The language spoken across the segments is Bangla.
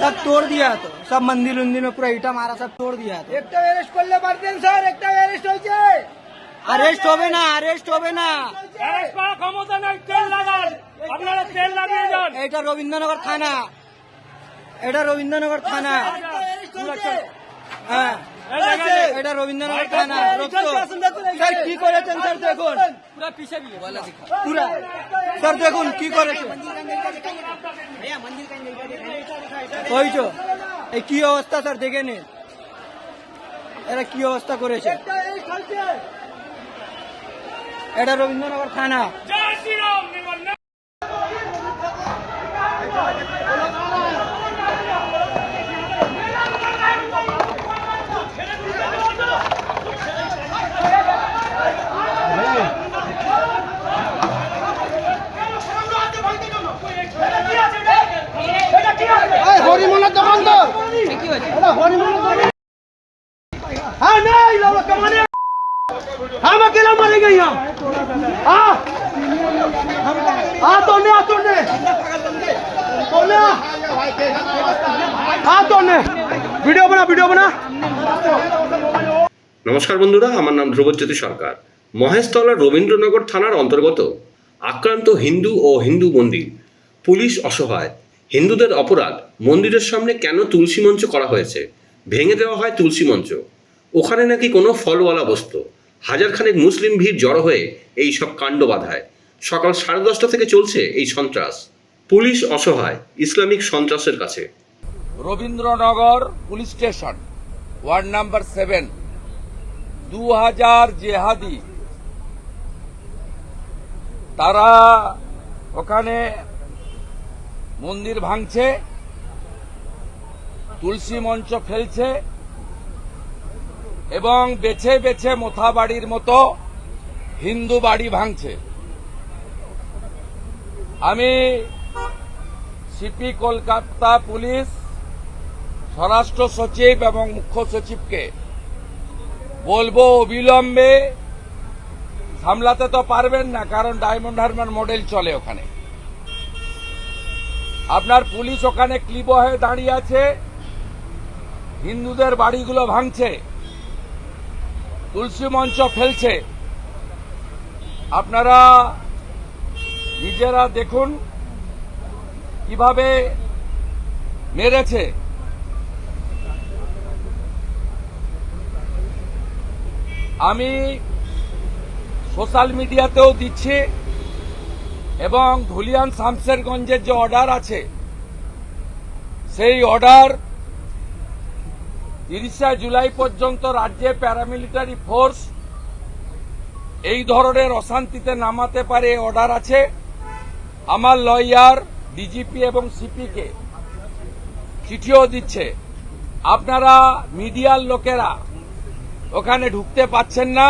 सब तोड़ दिया तो सब मंदिर उंदिर में पूरा ईटा मारा सब तोड़ दिया तो একটা অ্যারেস্ট করলে পারতেন স্যার একটা অ্যারেস্ট হয়েছে अरेस्ट होवे ना अरेस्ट होवे ना অ্যারেস্ট করার ক্ষমতা নেই তেল লাগান আপনারা তেল লাগিয়ে যান এটা রবীন্দ্রনগর থানা এটা রবীন্দ্রনগর থানা হ্যাঁ এটা রবীন্দ্রনগর থানা রক্ত স্যার কি করেছেন স্যার দেখুন পুরা স্যার দেখুন কি করেছেন ওই তো এই কি অবস্থা স্যার? দেখে নিন। এরা কি অবস্থা করেছে? এটা রবীন্দ্রনগর থানা। हाँ नहीं लोग कमाने हम अकेला मरेंगे यहाँ हाँ हाँ तो ने तो ने तो ने हाँ तो ने वीडियो बना वीडियो बना নমস্কার বন্ধুরা আমার নাম ধ্রুবজ্যোতি সরকার মহেশতলা রবীন্দ্রনগর থানার অন্তর্গত আক্রান্ত হিন্দু ও হিন্দু মন্দির পুলিশ অসহায় হিন্দুদের অপরাধ মন্দিরের সামনে কেন তুলসী মঞ্চ করা হয়েছে? ভেঙে দেওয়া হয় তুলসী মঞ্চ। ওখানে নাকি কোনো ফলওয়ালা বস্তু। হাজারখানেক মুসলিম ভিড় জড়ো হয়ে এই সব কাণ্ড বাধায়। সকাল সাড়ে দশটা থেকে চলছে এই সন্ত্রাস। পুলিশ অসহায়, ইসলামিক সন্ত্রাসের কাছে। Rabindranagar police station, ward number seven দু হাজার জেহাদি। তারা ওখানে মন্দির ভাঙছে, তুলসী মঞ্চ ফেলছে, এবং বেছে বেছে মোথা বাড়ির মতো হিন্দু বাড়ি ভাঙছে। আমি সিপি কলকাতা পুলিশ, স্বরাষ্ট্র সচিব এবং মুখ্য সচিবকে বলব অবিলম্বে, সামলাতে তো পারবেন না, কারণ ডায়মন্ড হারবার মডেল চলে ওখানে। আপনার পুলিশ ওখানে ক্লিব হয়ে দাঁড়িয়ে আছে। হিন্দুদের বাড়িগুলো ভাঙছে। তুলসী মঞ্চ ফেলছে। আপনারা নিজেরা দেখুন কীভাবে মেরেছে। আমি সোশ্যাল মিডিয়াতেও দিচ্ছি। এবং ধুলিয়ান শামসেরগঞ্জের যে অর্ডার আছে, সেই অর্ডার তিরিশে জুলাই পর্যন্ত রাজ্যে প্যারামিলিটারি ফোর্স এই ধরনের অশান্তিতে নামাতে পারে অর্ডার আছে। আমার লয়ার, ডিজিপি এবং সিপিকে চিঠিও দিচ্ছে। আপনারা মিডিয়ার লোকেরা ওখানে ঢুকতে পাচ্ছেন না।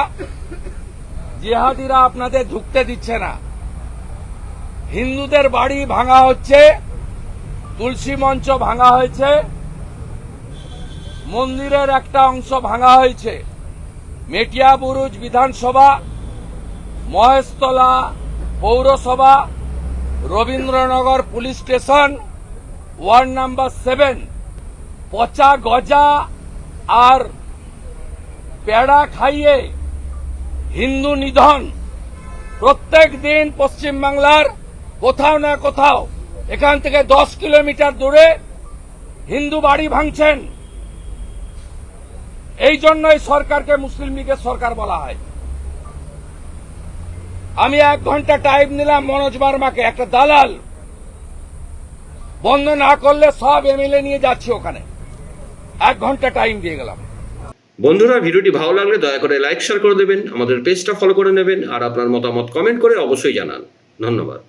জেহাদিরা আপনাদের ঢুকতে দিচ্ছে না। হিন্দুদের বাড়ি ভাঙা হচ্ছে, তুলসী মঞ্চ ভাঙা হয়েছে, মন্দিরের একটা অংশ ভাঙা হয়েছে। মেটিয়া বুরুজ বিধানসভা, মহেশতলা পৌরসভা, Rabindranagar police station, ward number seven. পচা গজা আর পেড়া খাইয়ে হিন্দু নিধন। প্রত্যেক দিন পশ্চিমবাংলার কোথাও না কোথাও, এখান থেকে দশ কিলোমিটার দূরে হিন্দু বাড়ি ভাঙছেন। এই জন্যই সরকারকে মুসলিম লীগের সরকার বলা হয়। আমি এক ঘণ্টা টাইম নিলাম মনোজ বার্মাকে, একটা দালাল। বন্ধ না করলে সব এমএলএ নিয়ে যাচ্ছে ওখানে। এক ঘণ্টা টাইম দিয়ে গেলাম। বন্ধুরা, ভিডিওটি ভালো লাগলে দয়া করে লাইক শেয়ার করে দেবেন, আমাদের পেজটা ফলো করে নেবেন, আর আপনার মতামত কমেন্ট করে অবশ্যই জানান। ধন্যবাদ।